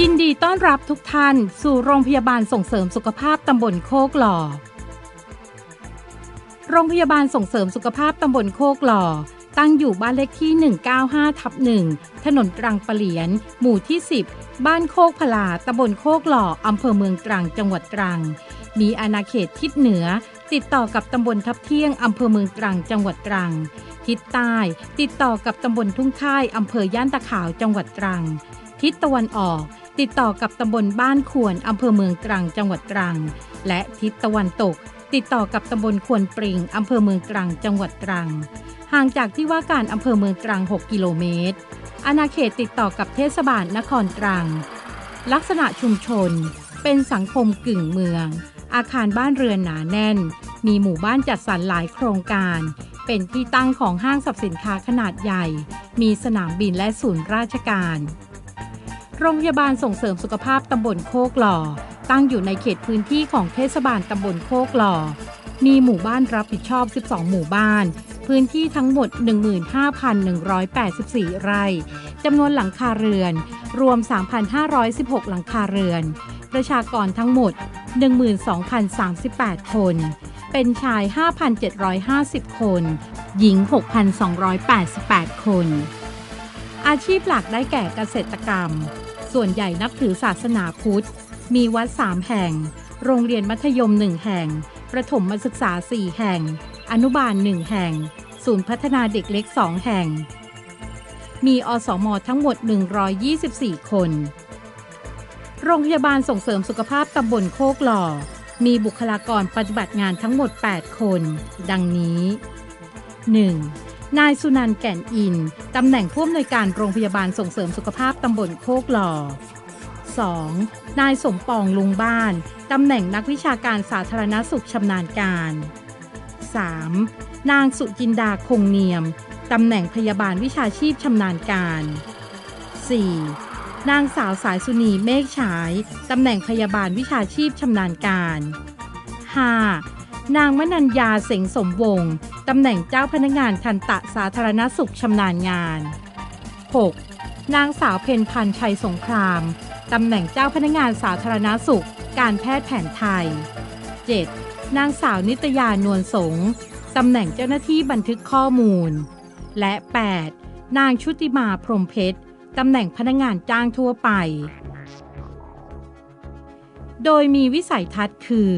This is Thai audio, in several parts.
ยินดีต้อนรับทุกท่าน สู่โรงพยาบาลส่งเสริมสุขภาพตำบลโคกหล่อ โรงพยาบาลส่งเสริมสุขภาพตำบลโคกหล่อ ตั้งอยู่บ้านเลขที่ 195ทับ1ถนนตรังปะเหลียน หมู่ที่ 10 บ้านโคกพลาตำบลโคกหล่ออำเภอเมืองตรังจังหวัดตรัง มีอาณาเขตทิศเหนือ ติดต่อกับตำบลทับเที่ยงอำเภอเมืองตรังจังหวัดตรัง ทิศใต้ ติดต่อกับตำบลทุ่งค่ายอำเภอย่านตะขาวจังหวัดตรังทิศตะวันออก ติดต่อกับตำบลบ้านขวนอำเภอเมืองตรังจังหวัดตรัง และทิศตะวันตก ติดต่อกับตำบลควนปริงอำเภอเมืองตรังจังหวัดตรัง ห่างจากที่ว่าการอำเภอเมืองตรัง 6 กิโลเมตร อาณาเขตติดต่อกับเทศบาลนครตรัง ลักษณะชุมชน เป็นสังคมกึ่งเมือง อาคารบ้านเรือนหนาแน่น มีหมู่บ้านจัดสรรหลายโครงการ เป็นที่ตั้งของห้างสรรพสินค้าขนาดใหญ่ มีสนามบินและศูนย์ราชการ โรงพยาบาลส่งเสริมสุขภาพตำบลโคกหล่อ ตั้งอยู่ในเขตพื้นที่ของเทศบาลตำบลโคกหล่อ มีหมู่บ้านรับผิดชอบ 12 หมู่บ้าน พื้นที่ทั้งหมด 15,184 ไร่จำนวนหลังคาเรือน รวม 3,516 หลังคาเรือน ประชากรทั้งหมด 12,038 คน เป็นชาย 5,750 คน หญิง 6,288 คนอาชีพหลักได้แก่เกษตรกรรม ส่วนใหญ่นับถือศาสนาพุทธ มีวัด3แห่ง โรงเรียนมัธยม1แห่ง ประถมศึกษา4แห่ง อนุบาล1แห่ง ศูนย์พัฒนาเด็กเล็ก2แห่ง มีอสอมทั้งหมด 124 คน โรงพยาบาลส่งเสริมสุขภาพตำบลโคกหล่อ มีบุคลากรปฏิบัติงานทั้งหมด 8 คน ดังนี้ 1. นายสุนันแก่นอิน ตำแหน่งผู้อำนวยการโรงพยาบาลส่งเสริมสุขภาพตำบลโคกหล่อ 2. นายสมปองลุงบ้าน ตำแหน่งนักวิชาการสาธารณสุขชำนาญการ 3. นางสุจินดาคงเนียม ตำแหน่งพยาบาลวิชาชีพชำนาญการ 4. นางสาวสายสุนีเมฆฉาย ตำแหน่งพยาบาลวิชาชีพชำนาญการ 5. นางมนัญญาเสงสมวงศ์ตำแหน่งเจ้าพนักงานทันตะสาธารณสุขชำนาญงาน 6. นางสาวเพนพันชัยสงคราม ตำแหน่งเจ้าพนักงานสาธารณสุข การแพทย์แผนไทย 7. นางสาวนิตยานวลสงตำแหน่งเจ้าหน้าที่บันทึกข้อมูล และ 8. นางชุติมาพรหมเพชร ตำแหน่งพนักงานจ้างทั่วไป โดยมีวิสัยทัศน์คือ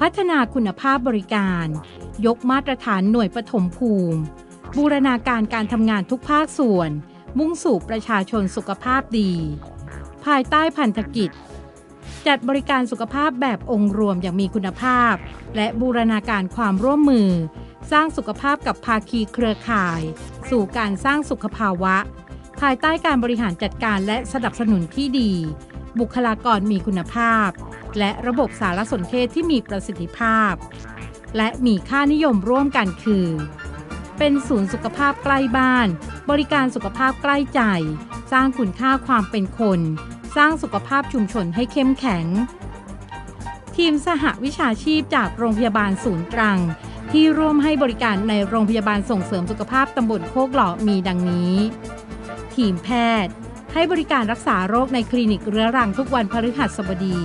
พัฒนาคุณภาพบริการ ยกมาตรฐานหน่วยปฐมภูมิ บูรณาการการทำงานทุกภาคส่วน มุ่งสู่ประชาชนสุขภาพดี ภายใต้พันธกิจ จัดบริการสุขภาพแบบองค์รวมอย่างมีคุณภาพ และบูรณาการความร่วมมือ สร้างสุขภาพกับภาคีเครือข่าย สู่การสร้างสุขภาวะ ภายใต้การบริหารจัดการและสนับสนุนที่ดี บุคลากรมีคุณภาพ และระบบสารสนเทศที่มีประสิทธิภาพ และมีค่านิยมร่วมกันคือ เป็นศูนย์สุขภาพใกล้บ้าน บริการสุขภาพใกล้ใจ สร้างคุณค่าความเป็นคน สร้างสุขภาพชุมชนให้เข้มแข็ง ทีมสหวิชาชีพจากโรงพยาบาลศูนย์ตรัง ที่ร่วมให้บริการในโรงพยาบาลส่งเสริมสุขภาพตำบลโคกหล่อมีดังนี้ ทีมแพทย์ให้บริการรักษาโรคในคลินิกเรื้อรังทุกวันพฤหัสบดี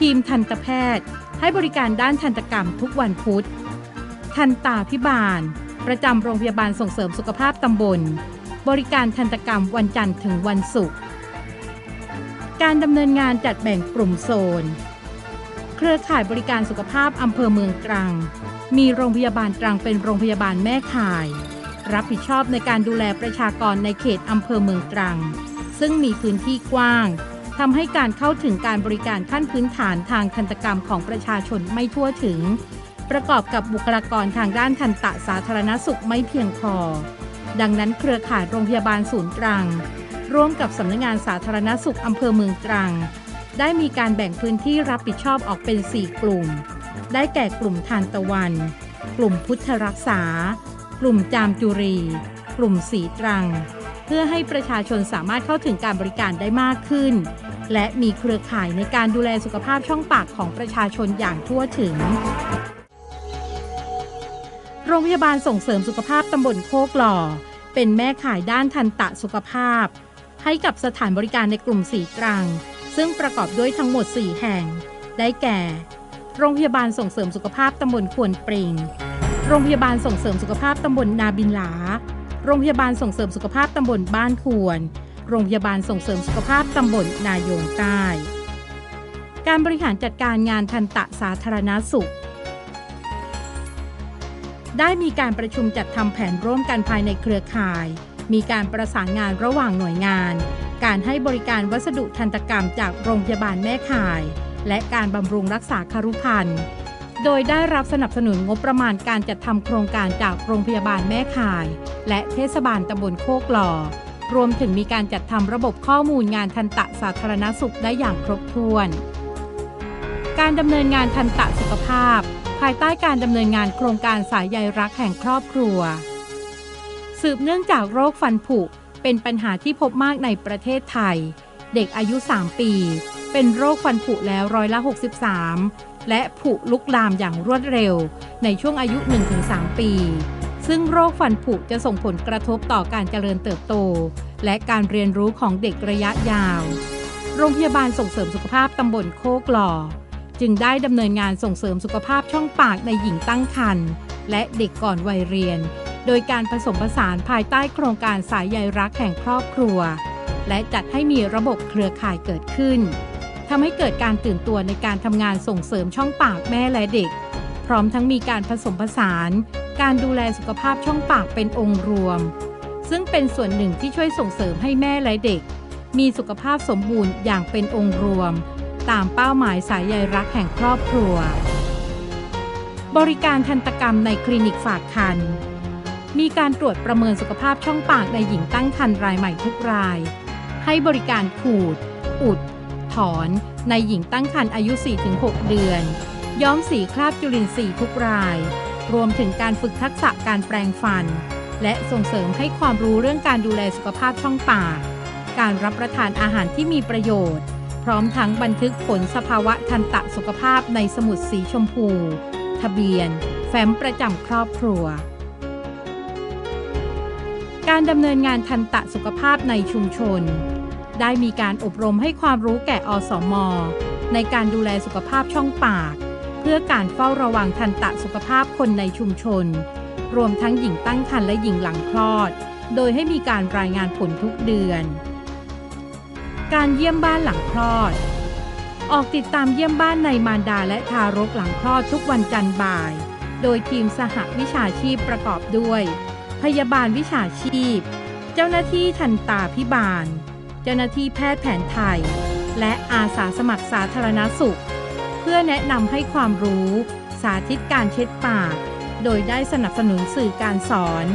ทีมทันตแพทย์ ให้บริการด้านทันตกรรมทุกวันพุธ ทันตาพิบาล ประจำโรงพยาบาลส่งเสริมสุขภาพตำบล บริการทันตกรรมวันจันทร์ถึงวันศุกร์ การดำเนินงานจัดแบ่งกลุ่มโซน เครือข่ายบริการสุขภาพอำเภอเมืองตรัง มีโรงพยาบาลตรังเป็นโรงพยาบาลแม่ข่าย รับผิดชอบในการดูแลประชากรในเขตอำเภอเมืองตรัง ซึ่งมีพื้นที่กว้าง ทำให้การเข้าถึงการบริการขั้นพื้นฐานทางทันตกรรมของประชาชนไม่ทั่วถึง ประกอบกับบุคลากรทางด้านทันตะสาธารณสุขไม่เพียงพอ ดังนั้นเครือข่ายโรงพยาบาลศูนย์ตรัง ร่วมกับสำนักงานสาธารณสุขอำเภอเมืองตรัง ได้มีการแบ่งพื้นที่รับผิดชอบออกเป็น 4 กลุ่ม ได้แก่กลุ่มทานตะวัน กลุ่มพุทธรักษา กลุ่มจามจุรี กลุ่มสีตรัง เพื่อให้ประชาชนสามารถเข้าถึงการบริการได้มากขึ้น และมีเครือข่ายในการดูแลสุขภาพช่องปากของประชาชนอย่างทั่วถึง โรงพยาบาลส่งเสริมสุขภาพตำบลโคกหล่อ เป็นแม่ข่ายด้านทันตะสุขภาพ ให้กับสถานบริการในกลุ่มสีตรัง ซึ่งประกอบด้วยทั้งหมด 4 แห่ง ได้แก่ โรงพยาบาลส่งเสริมสุขภาพตำบลควนปริง โรงพยาบาลส่งเสริมสุขภาพตำบลนาบินหลา โรงพยาบาลส่งเสริมสุขภาพตำบลบ้านควร โรงพยาบาลส่งเสริมสุขภาพตำบลนายงใต้ การบริหารจัดการงานทันตะสาธารณสุข ได้มีการประชุมจัดทำแผนร่วมกันภายในเครือข่าย มีการประสานงานระหว่างหน่วยงาน การให้บริการวัสดุทันตกรรมจากโรงพยาบาลแม่ข่าย และการบำรุงรักษาคารุพันธ์โดยได้รับสนับสนุนงบประมาณการจัดทำโครงการจากโรงพยาบาลแม่ข่าย และเทศบาลตำบลโคกหล่อ รวมถึงมีการจัดทำระบบข้อมูลงานทันตะสาธารณสุขได้อย่างครบถ้วน การดำเนินงานทันตะสุขภาพ ภายใต้การดำเนินงานโครงการสายใยรักแห่งครอบครัว สืบเนื่องจากโรคฟันผุ เป็นปัญหาที่พบมากในประเทศไทย เด็กอายุ 3 ปี เป็นโรคฟันผุแล้วร้อยละ 63 และผุลุกลามอย่างรวดเร็ว ในช่วงอายุ 1-3 ปี ซึ่งโรคฟันผุจะส่งผลกระทบต่อการเจริญเติบโต และการเรียนรู้ของเด็กระยะยาว โรงพยาบาลส่งเสริมสุขภาพตำบลโคกหล่อ จึงได้ดำเนินงานส่งเสริมสุขภาพช่องปากในหญิงตั้งครรภ์และเด็กก่อนวัยเรียน โดยการผสมผสานภายใต้โครงการสายใยรักแห่งครอบครัว และจัดให้มีระบบเครือข่ายเกิดขึ้นทำให้เกิดการตื่นตัวในการทำงานส่งเสริมช่องปากแม่และเด็ก พร้อมทั้งมีการผสมผสาน การดูแลสุขภาพช่องปากเป็นองค์รวม ซึ่งเป็นส่วนหนึ่งที่ช่วยส่งเสริมให้แม่และเด็ก มีสุขภาพสมบูรณ์อย่างเป็นองค์รวม ตามเป้าหมายสายใยรักแห่งครอบครัว บริการทันตกรรมในคลินิกฝากคัน มีการตรวจประเมินสุขภาพช่องปากในหญิงตั้งครรภ์รายใหม่ทุกราย ให้บริการขูด อุด ถอน ในหญิงตั้งครรภ์อายุ 4-6 เดือน ย้อมสีคราบจุลินทรีย์ทุกราย รวมถึงการฝึกทักษะการแปรงฟัน และส่งเสริมให้ความรู้เรื่องการดูแลสุขภาพช่องปาก การรับประทานอาหารที่มีประโยชน์ พร้อมทั้งบันทึกผลสภาวะทันตะสุขภาพในสมุดสีชมพู ทะเบียน แฟ้มประจำครอบครัว การดำเนินงานทันตะสุขภาพในชุมชน ได้มีการอบรมให้ความรู้แก่อสมอในการดูแลสุขภาพช่องปาก พื่อการเฝ้าระวังทันตะสุขภาพคนในชุมชน รวมทั้งหญิงตั้งครรภ์และหญิงหลังคลอด โดยให้มีการรายงานผลทุกเดือน การเยี่ยมบ้านหลังคลอด ออกติดตามเยี่ยมบ้านในมารดาและทารกหลังคลอดทุกวันจันทร์บ่าย โดยทีมสหวิชาชีพประกอบด้วย พยาบาลวิชาชีพ เจ้าหน้าที่ทันตาพิบาล เจ้าหน้าที่แพทย์แผนไทย และอาสาสมัครสาธารณสุข เพื่อแนะนำให้ความรู้ สาธิตการเช็ดปาก โดยได้สนับสนุนสื่อการสอน